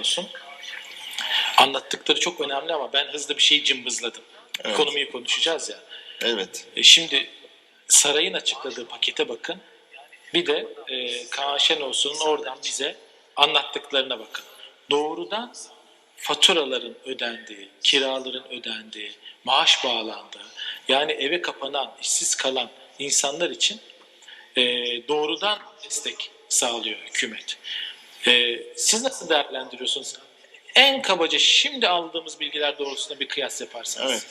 olsun. Anlattıkları çok önemli ama ben hızlı bir şey cımbızladım. Evet. Konuyu konuşacağız ya. Evet. E, Şimdi sarayın açıkladığı pakete bakın. Bir de e, Kaan Şenolsun'un oradan bize anlattıklarına bakın. Doğrudan faturaların ödendiği, kiraların ödendiği, maaş bağlandığı, yani eve kapanan, işsiz kalan insanlar için e, doğrudan destek sağlıyor hükümet. E, siz nasıl değerlendiriyorsunuz? En kabaca şimdi aldığımız bilgiler doğrultusunda bir kıyas yaparsanız. Evet.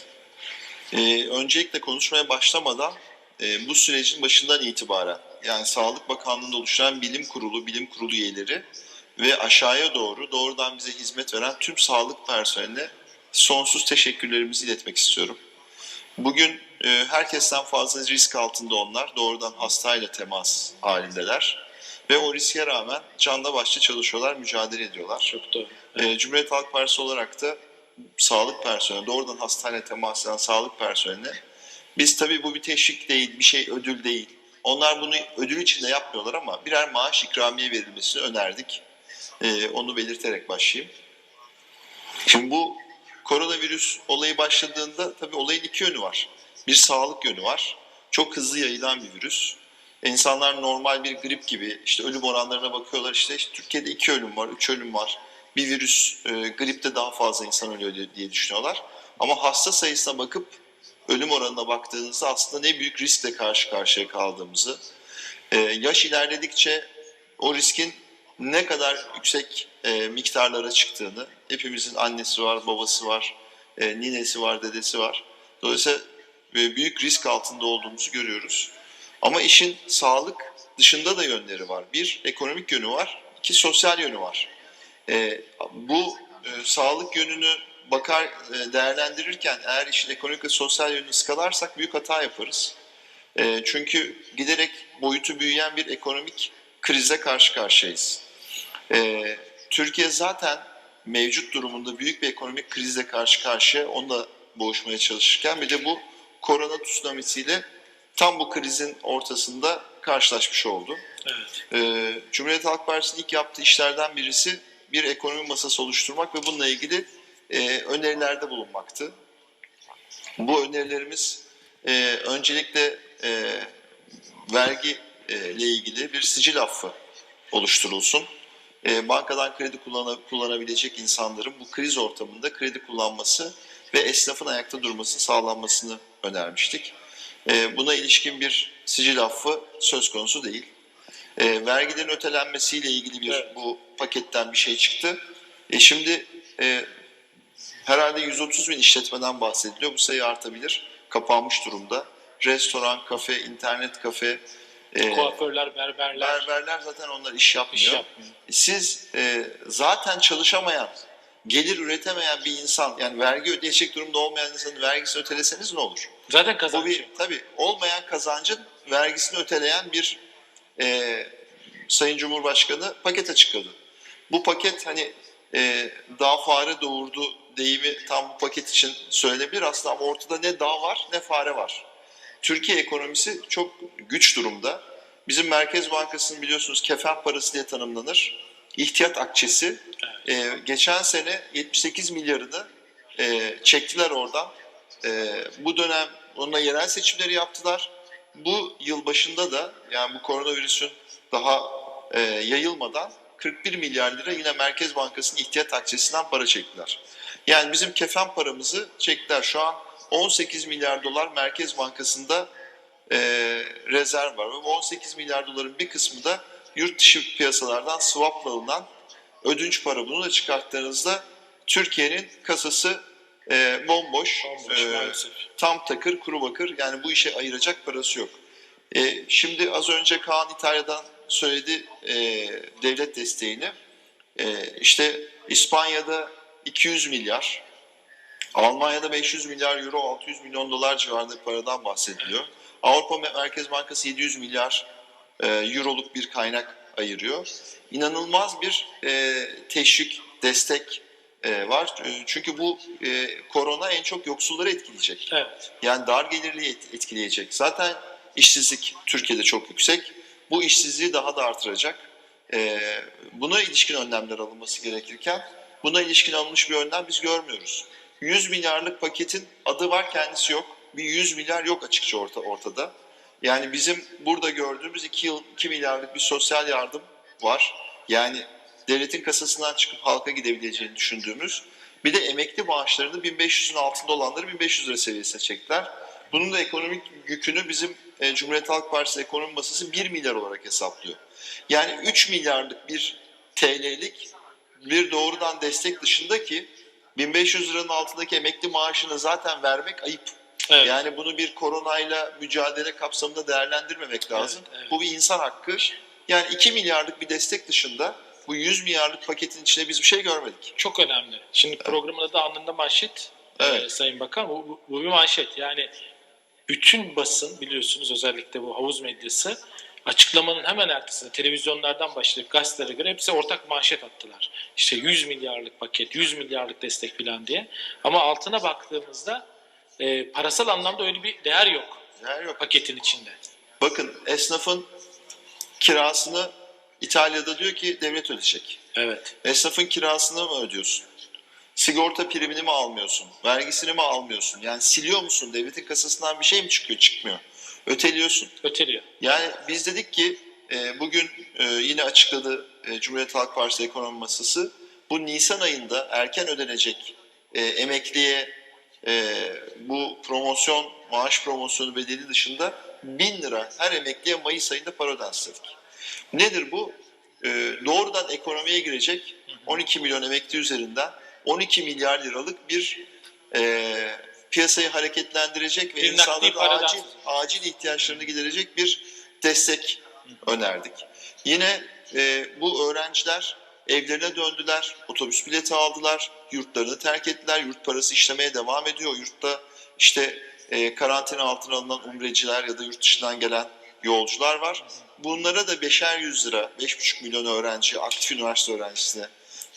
Ee, öncelikle konuşmaya başlamadan e, bu sürecin başından itibaren yani Sağlık Bakanlığı'nda oluşan bilim kurulu, bilim kurulu üyeleri ve aşağıya doğru doğrudan bize hizmet veren tüm sağlık personeline sonsuz teşekkürlerimizi iletmek istiyorum. Bugün e, herkesten fazla risk altında onlar. Doğrudan hastayla temas halindeler. Ve o riske rağmen canla başla çalışıyorlar, mücadele ediyorlar. Çok doğru. E, Cumhuriyet Halk Partisi olarak da sağlık personeli, doğrudan hastane temas eden sağlık personeline biz tabii bu bir teşvik değil, bir şey ödül değil. Onlar bunu ödül için de yapmıyorlar ama birer maaş ikramiye verilmesini önerdik. E, onu belirterek başlayayım. Şimdi bu koronavirüs olayı başladığında tabii olayın iki yönü var. Bir sağlık yönü var. Çok hızlı yayılan bir virüs. İnsanlar normal bir grip gibi işte ölüm oranlarına bakıyorlar işte, işte Türkiye'de iki ölüm var, üç ölüm var. Bir virüs e, gripte daha fazla insan ölüyor diye düşünüyorlar. Ama hasta sayısına bakıp ölüm oranına baktığınızda aslında ne büyük riskle karşı karşıya kaldığımızı, e, yaş ilerledikçe o riskin ne kadar yüksek e, miktarlara çıktığını, hepimizin annesi var, babası var, e, ninesi var, dedesi var. Dolayısıyla e, büyük risk altında olduğumuzu görüyoruz. Ama işin sağlık dışında da yönleri var. Bir, ekonomik yönü var. iki sosyal yönü var. E, bu e, sağlık yönünü bakar e, değerlendirirken eğer işin ekonomik ve sosyal yönünü skalarsak büyük hata yaparız. E, çünkü giderek boyutu büyüyen bir ekonomik krize karşı karşıyayız. E, Türkiye zaten mevcut durumunda büyük bir ekonomik krizle karşı karşıya onunla boğuşmaya çalışırken bir de bu korona tsunamisiyle tam bu krizin ortasında karşılaşmış oldu. Evet. Ee, Cumhuriyet Halk Partisi'nin ilk yaptığı işlerden birisi bir ekonomi masası oluşturmak ve bununla ilgili e, önerilerde bulunmaktı. Bu önerilerimiz e, öncelikle e, vergi ile ilgili bir sicil affı oluşturulsun. E, bankadan kredi kullana- kullanabilecek insanların bu kriz ortamında kredi kullanması ve esnafın ayakta durmasını sağlanmasını önermiştik. E, buna ilişkin bir sicil affı söz konusu değil. E, vergilerin ötelenmesiyle ilgili bir Evet. bu paketten bir şey çıktı. E, şimdi e, herhalde 130 bin işletmeden bahsediliyor. Bu sayı artabilir. Kapanmış durumda. Restoran, kafe, internet kafe, e, Kuaförler, berberler berberler zaten onlar iş yapmıyor. iş yapmıyor. Siz e, zaten çalışamayan, gelir üretemeyen bir insan, yani vergi ödeyecek durumda olmayan insanın vergisini öteleseniz ne olur? Zaten kazancı. bir tabii olmayan kazancın vergisini öteleyen bir e, Sayın Cumhurbaşkanı paket açıkladı. Bu paket hani e, dağ fare doğurdu deyimi tam bu paket için söylenebilir aslında ama ortada ne dağ var ne fare var. Türkiye ekonomisi çok güç durumda. Bizim Merkez Bankası'nın biliyorsunuz kefen parası diye tanımlanır. İhtiyat akçesi. E, geçen sene 78 milyarını e, çektiler oradan. E, bu dönem onunla yerel seçimleri yaptılar. Bu yıl başında da yani bu koronavirüsün daha e, yayılmadan 41 milyar lira yine Merkez Bankası'nın ihtiyat akçesinden para çektiler. Yani bizim kefen paramızı çektiler. Şu an 18 milyar dolar Merkez Bankası'nda e, rezerv var. Ve bu 18 milyar doların bir kısmı da yurt dışı piyasalardan swapla alınan ödünç para. Bunu da çıkarttığınızda Türkiye'nin kasası e, bomboş, Bomboş, e, maalesef. tam takır kuru bakır yani bu işe ayıracak parası yok. E, şimdi az önce Kaan İtalya'dan söyledi e, devlet desteğini. E, işte İspanya'da 200 milyar, Almanya'da 500 milyar euro, 600 milyon dolar civarında paradan bahsediliyor. Avrupa Merkez Bankası 700 milyar e, euroluk bir kaynak ayırıyor. İnanılmaz bir e, teşvik, destek e, var. E, çünkü bu e, korona en çok yoksulları etkileyecek. Evet. Yani dar gelirliği et- etkileyecek. Zaten işsizlik Türkiye'de çok yüksek. Bu işsizliği daha da artıracak. e, buna ilişkin önlemler alınması gerekirken buna ilişkin alınmış bir önlem biz görmüyoruz. 100 milyarlık paketin adı var kendisi yok. Bir 100 milyar yok açıkça orta, ortada. Yani bizim burada gördüğümüz 2 yıl 2 milyarlık bir sosyal yardım var. Yani devletin kasasından çıkıp halka gidebileceğini düşündüğümüz. Bir de emekli maaşlarını 1500'ün altında olanları 1500 lira seviyesine çektiler. Bunun da ekonomik yükünü bizim e, Cumhuriyet Halk Partisi ekonomi masası 1 milyar olarak hesaplıyor. Yani 3 milyarlık bir TL'lik bir doğrudan destek dışındaki 1500 liranın altındaki emekli maaşını zaten vermek ayıp. Evet. Yani bunu bir koronayla mücadele kapsamında değerlendirmemek lazım. Evet, evet. Bu bir insan hakkı. Yani 2 milyarlık bir destek dışında bu 100 milyarlık paketin içinde biz bir şey görmedik. Çok önemli. Şimdi programın adı anında manşet. Evet. Ee, Sayın Bakan bu, bu, bu bir manşet. Yani bütün basın biliyorsunuz özellikle bu havuz medyası açıklamanın hemen ertesinde televizyonlardan başlayıp gazetelere göre hepsi ortak manşet attılar. İşte 100 milyarlık paket, 100 milyarlık destek falan diye. Ama altına baktığımızda e, parasal anlamda öyle bir değer yok Yer yok. paketin içinde. Bakın esnafın kirasını İtalya'da diyor ki devlet ödeyecek. Evet. Esnafın kirasını mı ödüyorsun? Sigorta primini mi almıyorsun? Vergisini mi almıyorsun? Yani siliyor musun? Devletin kasasından bir şey mi çıkıyor? Çıkmıyor. Öteliyorsun. Öteliyor. Yani biz dedik ki e, bugün e, yine açıkladı e, Cumhuriyet Halk Partisi Ekonomi Masası bu Nisan ayında erken ödenecek e, emekliye e, bu promosyon maaş promosyonu bedeli dışında 1000 lira her emekliye Mayıs ayında para ödensin dedik. Nedir bu? E, doğrudan ekonomiye girecek 12 milyon emekli üzerinden 12 milyar liralık bir e, piyasayı hareketlendirecek ve Bir insanların acil, acil ihtiyaçlarını giderecek bir destek önerdik. Yine e, bu öğrenciler evlerine döndüler, otobüs bileti aldılar, yurtlarını terk ettiler, yurt parası işlemeye devam ediyor. Yurtta işte e, karantina altına alınan umreciler ya da yurt dışından gelen yolcular var. Bunlara da beşer yüz lira, beş buçuk milyon öğrenci, aktif üniversite öğrencisine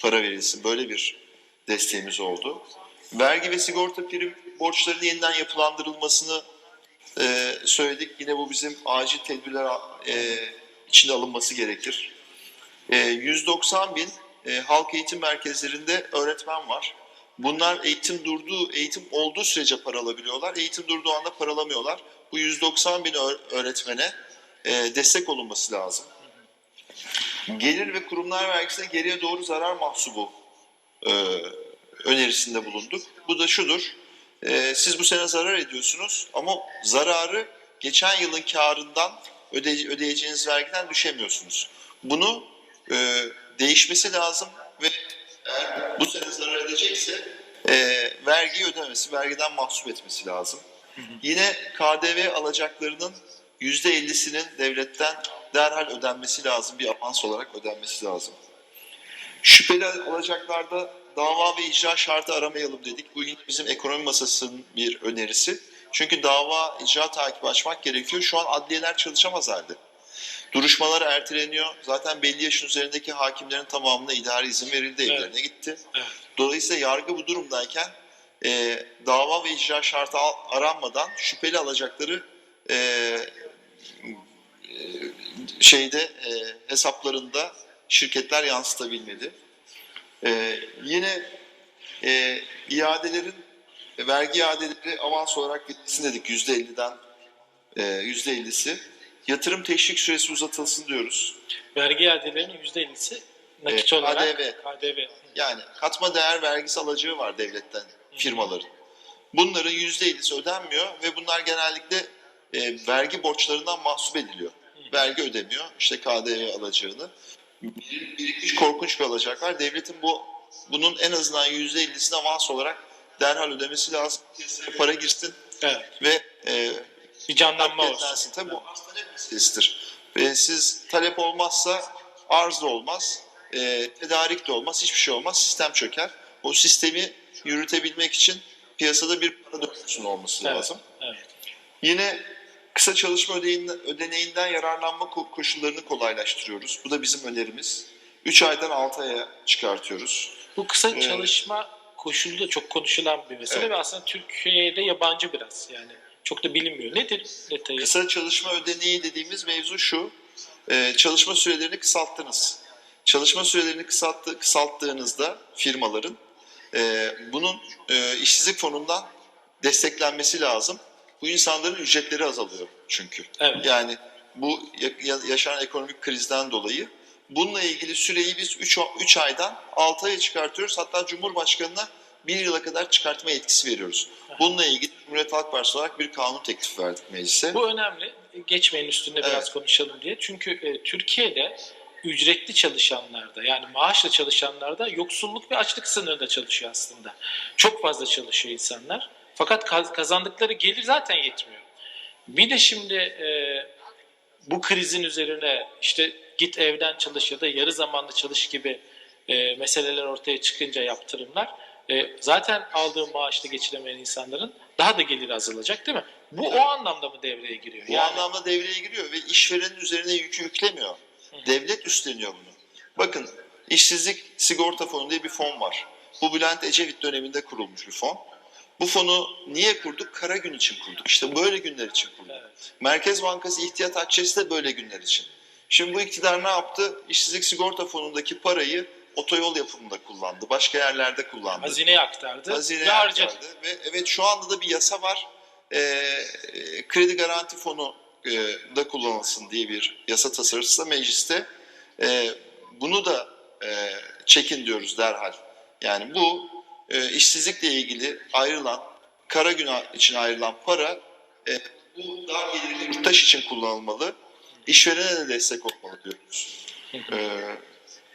para verilsin. Böyle bir desteğimiz oldu. Vergi ve sigorta prim borçlarının yeniden yapılandırılmasını e, söyledik. Yine bu bizim acil tedbirler e, içinde alınması gerekir. E, 190 bin e, halk eğitim merkezlerinde öğretmen var. Bunlar eğitim durduğu, eğitim olduğu sürece para alabiliyorlar. Eğitim durduğu anda para alamıyorlar. Bu 190 bin öğ- öğretmene e, destek olunması lazım. Gelir ve kurumlar vergisine geriye doğru zarar mahsubu e, önerisinde bulunduk. Bu da şudur. e, siz bu sene zarar ediyorsunuz ama zararı geçen yılın karından öde, ödeyeceğiniz vergiden düşemiyorsunuz. Bunu e, değişmesi lazım ve eğer bu sene zarar edecekse e, vergi ödemesi, vergiden mahsup etmesi lazım. Yine KDV alacaklarının %50'sinin devletten derhal ödenmesi lazım, bir avans olarak ödenmesi lazım. Şüpheli alacaklarda dava ve icra şartı aramayalım dedik. Bu yine bizim ekonomi masasının bir önerisi. Çünkü dava icra takibi açmak gerekiyor. Şu an adliyeler çalışamaz halde. Duruşmalar erteleniyor. Zaten belli yaşın üzerindeki hakimlerin tamamına idari izin verildi, Evet. evlerine gitti. Evet. Dolayısıyla yargı bu durumdayken e, dava ve icra şartı aranmadan şüpheli alacakları e, e, şeyde e, hesaplarında şirketler yansıtabilmeli. E, yine e, iadelerin e, vergi iadeleri avans olarak gitsin dedik yüzde 50'den e, yüzde 50'si. Yatırım teşvik süresi uzatılsın diyoruz. Vergi iadelerinin %50'si nakit E, olarak KDV. KDV. Yani katma değer vergisi alacağı var devletten firmaların. Bunların %50'si ödenmiyor ve bunlar genellikle e, vergi borçlarından mahsup ediliyor. Vergi ödemiyor. İşte KDV alacağını. Bir, birikmiş korkunç bir alacak var. Devletin bu bunun en azından %50'sini avans olarak derhal ödemesi lazım. Para girsin Evet. ve e, Bir canlanma olsun. Tabii bu arz talep meselesidir. Ve siz talep olmazsa arz da olmaz, e, tedarik de olmaz, hiçbir şey olmaz. Sistem çöker. O sistemi yürütebilmek için piyasada bir para döngüsünün olması Evet. lazım. Evet. Yine kısa çalışma ödeneğinden, yararlanma ko- koşullarını kolaylaştırıyoruz. Bu da bizim önerimiz. 3 aydan 6 aya çıkartıyoruz. Bu kısa Evet. çalışma koşulu da çok konuşulan bir mesele Evet. ve aslında Türkiye'de yabancı biraz yani. Çok da bilinmiyor. Nedir detayı? Kısa çalışma ödeneği dediğimiz mevzu şu. e, çalışma sürelerini kısalttınız. Çalışma sürelerini kısalttı, kısalttığınızda firmaların e, bunun e, işsizlik fonundan desteklenmesi lazım. Bu insanların ücretleri azalıyor çünkü. Evet. Yani bu ya- ya- yaşanan ekonomik krizden dolayı bununla ilgili süreyi biz 3, 3 aydan 6 aya çıkartıyoruz. Hatta Cumhurbaşkanı'na 1 yıla kadar çıkartma yetkisi veriyoruz. Bununla ilgili Cumhuriyet Halk Partisi olarak bir kanun teklifi verdik meclise. Bu önemli. Geçmeyin üstünde biraz Evet. konuşalım diye. Çünkü e, Türkiye'de ücretli çalışanlarda yani maaşla çalışanlarda yoksulluk ve açlık sınırında çalışıyor aslında. Çok fazla çalışıyor insanlar. Fakat kaz- kazandıkları gelir zaten yetmiyor. Bir de şimdi e, bu krizin üzerine işte git evden çalış ya da yarı zamanlı çalış gibi e, meseleler ortaya çıkınca yaptırımlar e, zaten aldığı maaşla geçiremeyen insanların daha da geliri azalacak değil mi? Bu o anlamda mı devreye giriyor? Bu anlamda devreye giriyor ve işverenin üzerine yükü yüklemiyor. Devlet üstleniyor bunu. Bakın işsizlik sigorta fonu diye bir fon var. Bu Bülent Ecevit döneminde kurulmuş bir fon. Bu fonu niye kurduk? Kara gün için kurduk. İşte böyle günler için kurduk. Evet. Merkez Bankası ihtiyat akçesi de böyle günler için. Şimdi bu iktidar ne yaptı? İşsizlik sigorta fonundaki parayı otoyol yapımında kullandı. Başka yerlerde kullandı. Hazineye aktardı Hazineye ve harcadı. aktardı. Ve evet şu anda da bir yasa var. Ee, kredi garanti fonu e, da kullanılsın diye bir yasa tasarısı da mecliste. Ee, bunu da e, çekin diyoruz derhal. Yani bu e, işsizlikle ilgili ayrılan, kara gün için ayrılan para e, bu daha gelirli yurttaş için kullanılmalı. İşverene de destek olmalı diyoruz.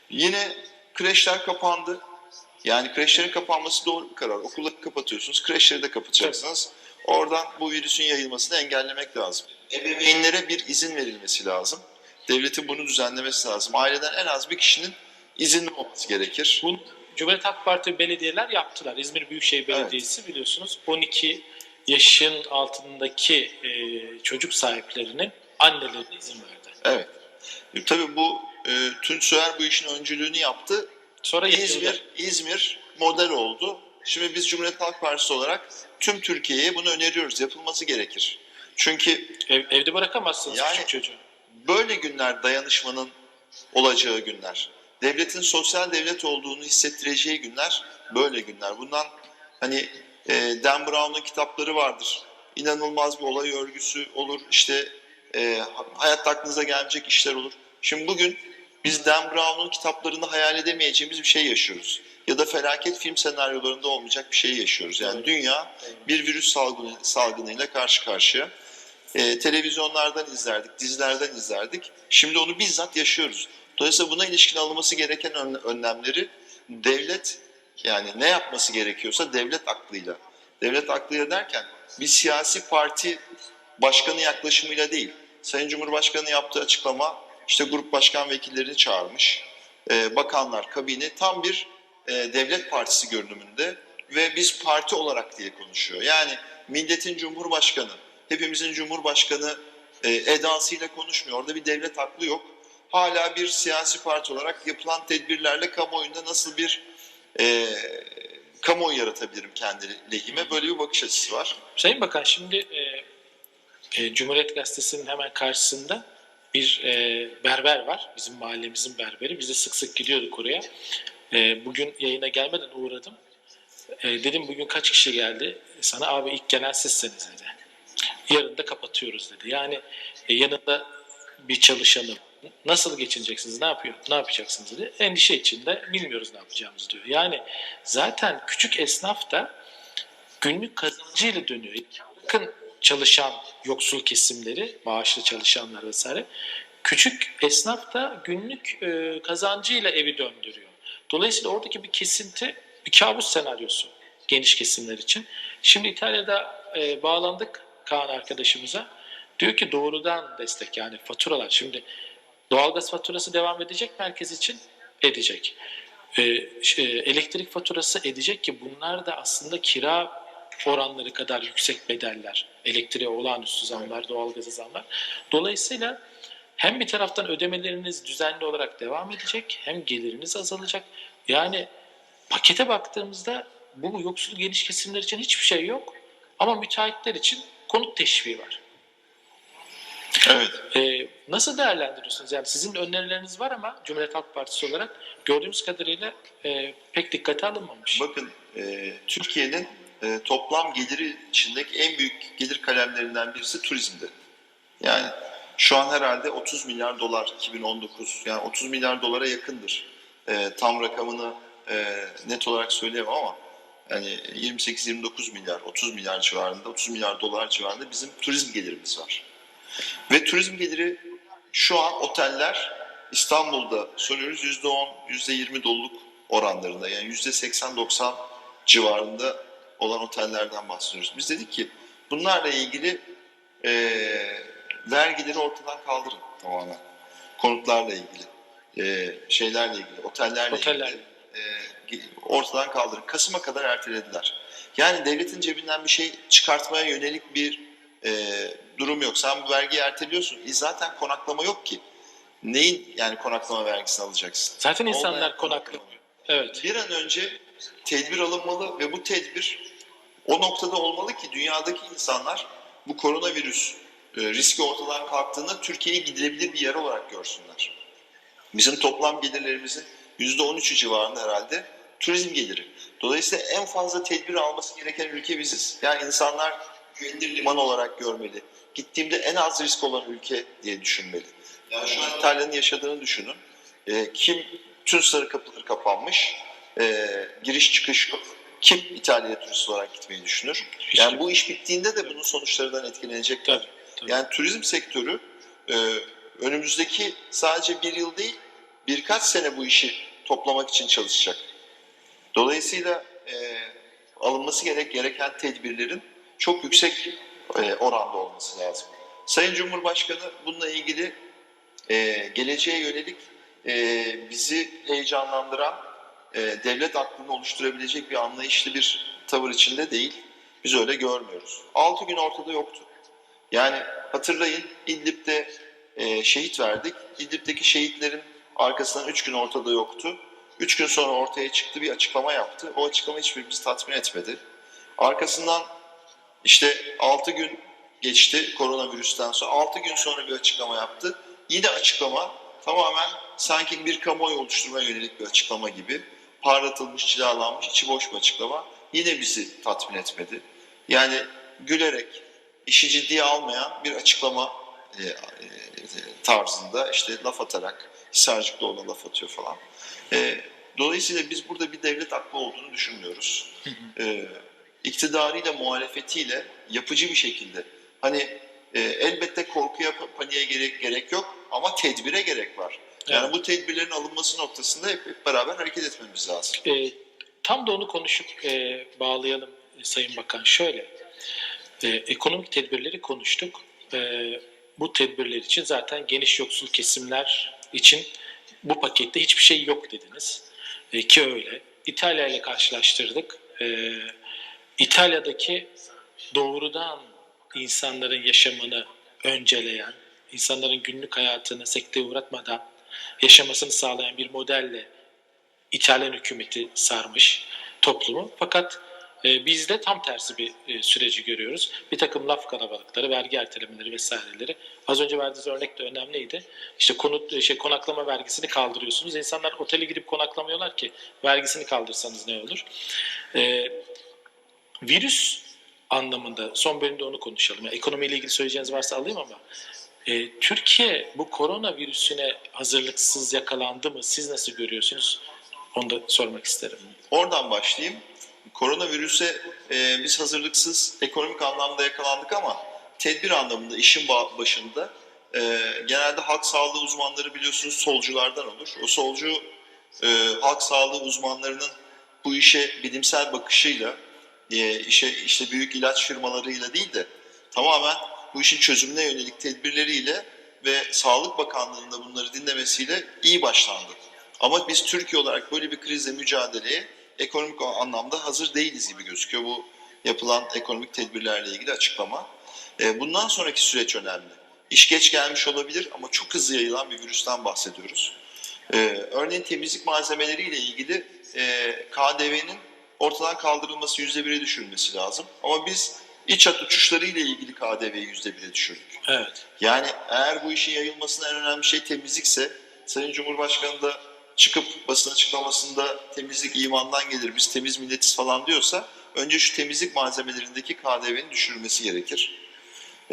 Yine kreşler kapandı. Yani kreşlerin kapanması doğru bir karar. Okulları kapatıyorsunuz, kreşleri de kapatacaksınız. Oradan bu virüsün yayılmasını engellemek lazım. Ebeveynlere bir izin verilmesi lazım. Devletin bunu düzenlemesi lazım. Aileden en az bir kişinin izinli olması gerekir. Bunu Cumhuriyet Halk Parti belediyeler yaptılar. İzmir Büyükşehir Belediyesi biliyorsunuz 12 yaşın altındaki e, çocuk sahiplerinin annelerine izin verdi. Evet. E, Tabii bu e, Tunç Soyer bu işin öncülüğünü yaptı. Sonra İzmir, İzmir İzmir model oldu. Şimdi biz Cumhuriyet Halk Partisi olarak tüm Türkiye'ye bunu öneriyoruz. Yapılması gerekir. Çünkü ev, evde bırakamazsınız Yani- küçük çocuğu. böyle günler dayanışmanın olacağı günler. Devletin sosyal devlet olduğunu hissettireceği günler böyle günler. Bundan hani e, Dan Brown'un kitapları vardır. İnanılmaz bir olay örgüsü olur. İşte e, hayatta aklınıza gelmeyecek işler olur. Şimdi bugün biz Dan Brown'un kitaplarını hayal edemeyeceğimiz bir şey yaşıyoruz. Ya da felaket film senaryolarında olmayacak bir şey yaşıyoruz. Yani Evet. dünya bir virüs salgını, salgınıyla karşı karşıya. E, televizyonlardan izlerdik, dizilerden izlerdik. Şimdi onu bizzat yaşıyoruz. Dolayısıyla buna ilişkin alınması gereken ön- önlemleri devlet yani ne yapması gerekiyorsa devlet aklıyla. Devlet aklıyla derken bir siyasi parti başkanı yaklaşımıyla değil. Sayın Cumhurbaşkanı yaptığı açıklama işte grup başkan vekillerini çağırmış. E, bakanlar, kabine tam bir e, devlet partisi görünümünde ve biz parti olarak diye konuşuyor. Yani milletin cumhurbaşkanı, hepimizin cumhurbaşkanı e, edasıyla konuşmuyor. Orada bir devlet aklı yok. Hala bir siyasi parti olarak yapılan tedbirlerle kamuoyunda nasıl bir e, kamuoyu yaratabilirim kendi lehime böyle bir bakış açısı var. Sayın Bakan şimdi e, e, Cumhuriyet Gazetesi'nin hemen karşısında bir e, berber var. Bizim mahallemizin berberi. Biz de sık sık gidiyorduk oraya. E, bugün yayına gelmeden uğradım. E, dedim bugün kaç kişi geldi? Sana abi ilk gelen sizsiniz dedi. Yarın da kapatıyoruz dedi. Yani e, yanında bir çalışanı nasıl geçineceksiniz, ne yapıyor, ne yapacaksınız dedi. Endişe içinde bilmiyoruz ne yapacağımızı diyor. Yani zaten küçük esnaf da günlük kazancıyla dönüyor. Bakın çalışan yoksul kesimleri, maaşlı çalışanlar vesaire. Küçük esnaf da günlük e, kazancıyla evi döndürüyor. Dolayısıyla oradaki bir kesinti bir kabus senaryosu geniş kesimler için. Şimdi İtalya'da e, bağlandık Kaan arkadaşımıza. Diyor ki doğrudan destek yani faturalar. Şimdi doğalgaz faturası devam edecek merkez için edecek. Ş- e, elektrik faturası edecek ki bunlar da aslında kira oranları kadar yüksek bedeller. Elektriğe olağanüstü zamlar, doğalgaza zamlar. Dolayısıyla hem bir taraftan ödemeleriniz düzenli olarak devam edecek hem geliriniz azalacak. Yani pakete baktığımızda bu yoksul geniş kesimler için hiçbir şey yok. Ama müteahhitler için konut teşviği var. Evet. Ee, nasıl değerlendiriyorsunuz? Yani sizin önerileriniz var ama Cumhuriyet Halk Partisi olarak gördüğümüz kadarıyla e, pek dikkate alınmamış. Bakın e, Türkiye'nin e, toplam geliri içindeki en büyük gelir kalemlerinden birisi turizmdi. Yani şu an herhalde 30 milyar dolar 2019 yani 30 milyar dolara yakındır. E, tam rakamını e, net olarak söyleyemem ama yani 28-29 milyar 30 milyar civarında 30 milyar dolar civarında bizim turizm gelirimiz var. Ve turizm geliri şu an oteller İstanbul'da soruyoruz %10, %20 doluluk oranlarında yani %80-90 civarında olan otellerden bahsediyoruz. Biz dedik ki bunlarla ilgili eee vergileri ortadan kaldırın tamamen. Konutlarla ilgili, eee, şeylerle ilgili, otellerle Oteller. ilgili eee, ortadan kaldırın. Kasım'a kadar ertelediler. Yani devletin cebinden bir şey çıkartmaya yönelik bir eee, durum yok. Sen bu vergiyi erteliyorsun. E zaten konaklama yok ki. Neyin yani konaklama vergisini alacaksın? Zaten insanlar konaklı. Evet. bir an önce tedbir alınmalı ve bu tedbir o noktada olmalı ki dünyadaki insanlar bu koronavirüs e, riski ortadan kalktığında Türkiye'yi gidilebilir bir yer olarak görsünler. Bizim toplam gelirlerimizin %13'ü civarında herhalde turizm geliri. Dolayısıyla en fazla tedbir alması gereken ülke biziz. Yani insanlar güvenilir liman olarak görmeli. Gittiğimde en az risk olan ülke diye düşünmeli. Yani şu an İtalya'nın yaşadığını düşünün. E, kim tüm sarı kapıları kapanmış, e, giriş çıkış yok. Kim İtalya'ya turist olarak gitmeyi düşünür? Yani bu iş bittiğinde de bunun sonuçlarından etkilenecekler. Tabii. Yani turizm sektörü e, önümüzdeki sadece bir yıl değil birkaç sene bu işi toplamak için çalışacak. Dolayısıyla e, alınması gerek gereken tedbirlerin çok yüksek e, oranda olması lazım. Sayın Cumhurbaşkanı bununla ilgili e, geleceğe yönelik e, bizi heyecanlandıran e, devlet aklını oluşturabilecek bir anlayışlı bir tavır içinde değil. Biz öyle görmüyoruz. 6 gün ortada yoktu. Yani hatırlayın İdlib'de e, şehit verdik. İdlib'deki şehitlerin arkasından 3 gün ortada yoktu. 3 gün sonra ortaya çıktı bir açıklama yaptı. O açıklama hiçbirimizi tatmin etmedi. Arkasından işte 6 gün geçti koronavirüsten sonra. 6 gün sonra bir açıklama yaptı. Yine açıklama tamamen sanki bir kamuoyu oluşturmaya yönelik bir açıklama gibi. Parlatılmış, cilalanmış, içi boş bir açıklama. Yine bizi tatmin etmedi. Yani gülerek, işi ciddiye almayan bir açıklama e, e, tarzında işte laf atarak Hisarcıklıoğlu'na laf atıyor falan. E, dolayısıyla biz burada bir devlet aklı olduğunu düşünmüyoruz. E, iktidarıyla, muhalefetiyle yapıcı bir şekilde hani e, elbette korkuya, paniğe gerek, gerek yok ama tedbire gerek var. Yani Evet. bu tedbirlerin alınması noktasında hep, hep beraber hareket etmemiz lazım. E, tam da onu konuşup e, bağlayalım Sayın Bakan. Şöyle, e, ekonomik tedbirleri konuştuk. E, bu tedbirler için zaten geniş yoksul kesimler için bu pakette hiçbir şey yok dediniz. E, ki öyle. İtalya ile karşılaştırdık. E, İtalya'daki doğrudan insanların yaşamını önceleyen, insanların günlük hayatını sekteye uğratmadan yaşamasını sağlayan bir modelle İtalyan hükümeti sarmış toplumu. Fakat e, biz de tam tersi bir e, süreci görüyoruz. Bir takım laf kalabalıkları, vergi ertelemeleri vesaireleri. Az önce verdiğiniz örnek de önemliydi. İşte konut, şey, konaklama vergisini kaldırıyorsunuz. İnsanlar otele gidip konaklamıyorlar ki vergisini kaldırsanız ne olur? E, virüs anlamında son bölümde onu konuşalım. Yani ekonomiyle ilgili söyleyeceğiniz varsa alayım ama e, Türkiye bu korona virüsüne hazırlıksız yakalandı mı? Siz nasıl görüyorsunuz? Onu da sormak isterim. Oradan başlayayım. Koronavirüse e, biz hazırlıksız ekonomik anlamda yakalandık ama tedbir anlamında işin ba- başında e, genelde halk sağlığı uzmanları biliyorsunuz solculardan olur. O solcu e, halk sağlığı uzmanlarının bu işe bilimsel bakışıyla e, işe işte büyük ilaç firmalarıyla değil de tamamen bu işin çözümüne yönelik tedbirleriyle ve Sağlık Bakanlığı'nın da bunları dinlemesiyle iyi başlandı. Ama biz Türkiye olarak böyle bir krizle mücadeleye ekonomik anlamda hazır değiliz gibi gözüküyor bu yapılan ekonomik tedbirlerle ilgili açıklama. E, Bundan sonraki süreç önemli. İş geç gelmiş olabilir ama çok hızlı yayılan bir virüsten bahsediyoruz. E, Örneğin temizlik malzemeleriyle ilgili e, KDV'nin ortadan kaldırılması, yüzde bire düşürülmesi lazım. Ama biz İç hat uçuşları ile ilgili KDV'yi yüzde bire düşürdük. Evet. Yani eğer bu işin yayılmasında en önemli şey temizlikse Sayın Cumhurbaşkanı da çıkıp basın açıklamasında temizlik imandan gelir biz temiz milletiz falan diyorsa önce şu temizlik malzemelerindeki KDV'nin düşürülmesi gerekir.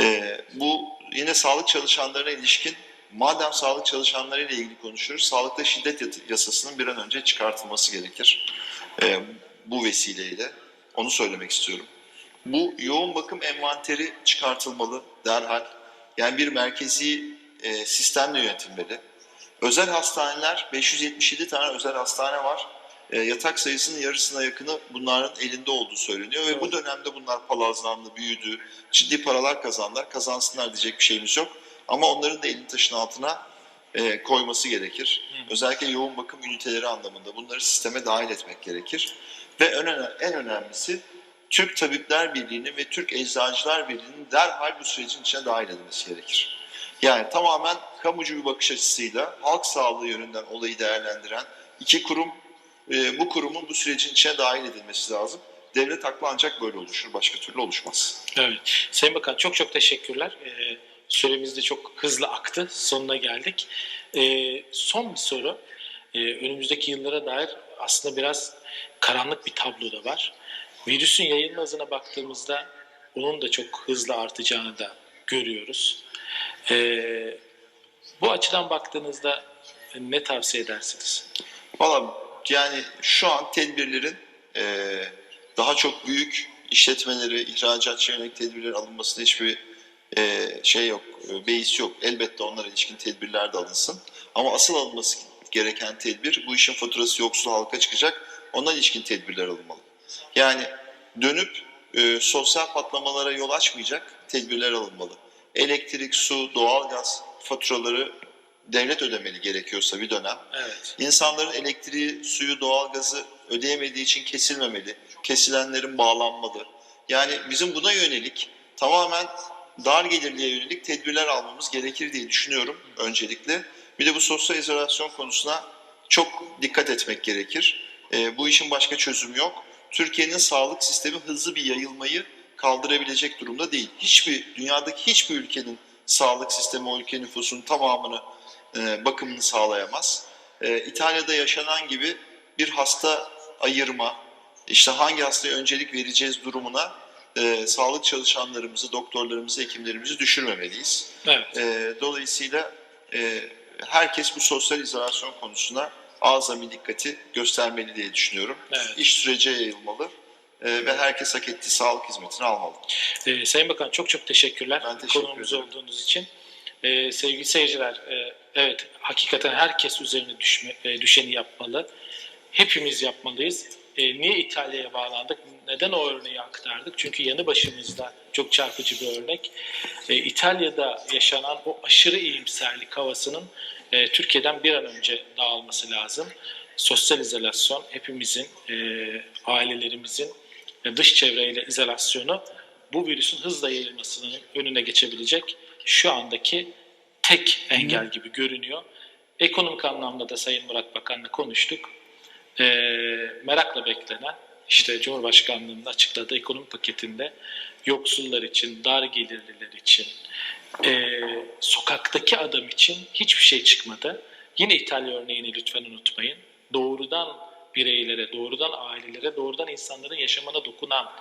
Ee, bu yine sağlık çalışanlarına ilişkin madem sağlık çalışanlarıyla ilgili konuşuyoruz sağlıkta şiddet yasasının bir an önce çıkartılması gerekir. Ee, bu vesileyle onu söylemek istiyorum. Bu yoğun bakım envanteri çıkartılmalı derhal. Yani bir merkezi e, sistemle yönetilmeli. Özel hastaneler, 577 tane özel hastane var. E, yatak sayısının yarısına yakını bunların elinde olduğu söyleniyor. Ve bu dönemde bunlar palazlandı, büyüdü, ciddi paralar kazandılar. Kazansınlar diyecek bir şeyimiz yok. Ama onların da elini taşın altına e, koyması gerekir. Özellikle yoğun bakım üniteleri anlamında bunları sisteme dahil etmek gerekir. Ve en önemlisi Türk Tabipler Birliği'nin ve Türk Eczacılar Birliği'nin derhal bu sürecin içine dahil edilmesi gerekir. Yani tamamen kamucu bir bakış açısıyla halk sağlığı yönünden olayı değerlendiren iki kurum, e, bu kurumun bu sürecin içine dahil edilmesi lazım. Devlet aklı ancak böyle oluşur, başka türlü oluşmaz. Evet. Sayın Bakan çok çok teşekkürler. Ee, süremiz de çok hızlı aktı. Sonuna geldik. Ee, son bir soru. Ee, önümüzdeki yıllara dair aslında biraz karanlık bir tablo da var. Virüsün yayılma hızına baktığımızda onun da çok hızlı artacağını da görüyoruz. Ee, bu açıdan baktığınızda ne tavsiye edersiniz? Valla yani şu an tedbirlerin e, daha çok büyük işletmeleri, ihracatçı yönelik tedbirlerin alınmasında hiçbir e, şey yok, e, beis yok. Elbette onlara ilişkin tedbirler de alınsın. Ama asıl alınması gereken tedbir bu işin faturası yoksul halka çıkacak. Ona ilişkin tedbirler alınmalı. Yani dönüp e, sosyal patlamalara yol açmayacak tedbirler alınmalı. Elektrik, su, doğalgaz faturaları devlet ödemeli gerekiyorsa bir dönem. Evet. İnsanların elektriği, suyu, doğalgazı ödeyemediği için kesilmemeli. Kesilenlerin bağlanmalı. Yani bizim buna yönelik tamamen dar gelirliye yönelik tedbirler almamız gerekir diye düşünüyorum öncelikle. Bir de bu sosyal izolasyon konusuna çok dikkat etmek gerekir. Ee, bu işin başka çözümü yok. Türkiye'nin sağlık sistemi hızlı bir yayılmayı kaldırabilecek durumda değil. Hiçbir dünyadaki hiçbir ülkenin sağlık sistemi o ülke nüfusunun tamamını e, bakımını sağlayamaz. E, İtalya'da yaşanan gibi bir hasta ayırma, işte hangi hastaya öncelik vereceğiz durumuna e, sağlık çalışanlarımızı, doktorlarımızı, hekimlerimizi düşürmemeliyiz. Evet. E, dolayısıyla e, herkes bu sosyal izolasyon konusuna azami dikkati göstermeli diye düşünüyorum. Evet. İş sürece yayılmalı ve herkes hak ettiği sağlık hizmetini almalı. Ee, Sayın Bakan çok çok teşekkürler Ben teşekkür konuğumuz ederim. olduğunuz için. Ee, sevgili seyirciler, e, evet hakikaten herkes üzerine düşme, e, düşeni yapmalı. Hepimiz yapmalıyız. E, niye İtalya'ya bağlandık? Neden o örneği aktardık? Çünkü yanı başımızda çok çarpıcı bir örnek. E, İtalya'da yaşanan o aşırı iyimserlik havasının e, Türkiye'den bir an önce dağılması lazım. Sosyal izolasyon hepimizin, e, ailelerimizin e, dış çevreyle izolasyonu bu virüsün hızla yayılmasının önüne geçebilecek şu andaki tek engel gibi görünüyor. Ekonomik anlamda da Sayın Murat Bakan'la konuştuk. E, merakla beklenen işte Cumhurbaşkanlığı'nın açıkladığı ekonomi paketinde yoksullar için, dar gelirliler için, e, sokaktaki adam için hiçbir şey çıkmadı. Yine İtalya örneğini lütfen unutmayın. Doğrudan bireylere, doğrudan ailelere, doğrudan insanların yaşamına dokunan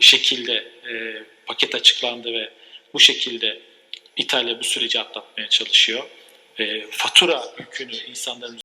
şekilde e, paket açıklandı ve bu şekilde İtalya bu süreci atlatmaya çalışıyor. E, fatura yükünü insanların